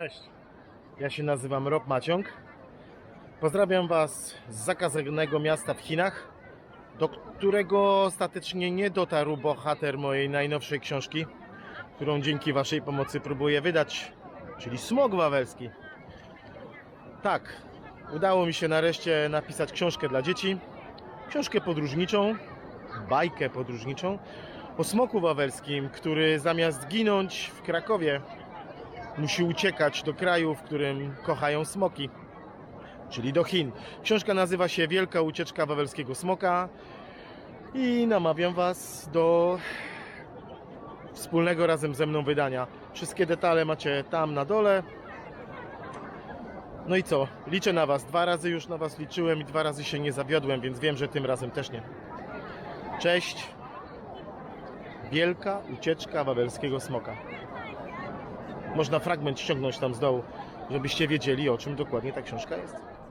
Cześć. Ja się nazywam Rob Maciąg. Pozdrawiam Was z zakazanego miasta w Chinach, do którego ostatecznie nie dotarł bohater mojej najnowszej książki, którą dzięki Waszej pomocy próbuję wydać, czyli Smog Wawelski. Tak, udało mi się nareszcie napisać książkę dla dzieci, książkę podróżniczą, bajkę podróżniczą o smoku wawelskim, który zamiast ginąć w Krakowie, musi uciekać do kraju, w którym kochają smoki, czyli do Chin. Książka nazywa się Wielka Ucieczka Wawelskiego Smoka i namawiam Was do wspólnego razem ze mną wydania. Wszystkie detale macie tam na dole. No i co? Liczę na Was. Dwa razy już na Was liczyłem i dwa razy się nie zawiodłem, więc wiem, że tym razem też nie. Cześć. Wielka Ucieczka Wawelskiego Smoka. Można fragment ściągnąć tam z dołu, żebyście wiedzieli, o czym dokładnie ta książka jest.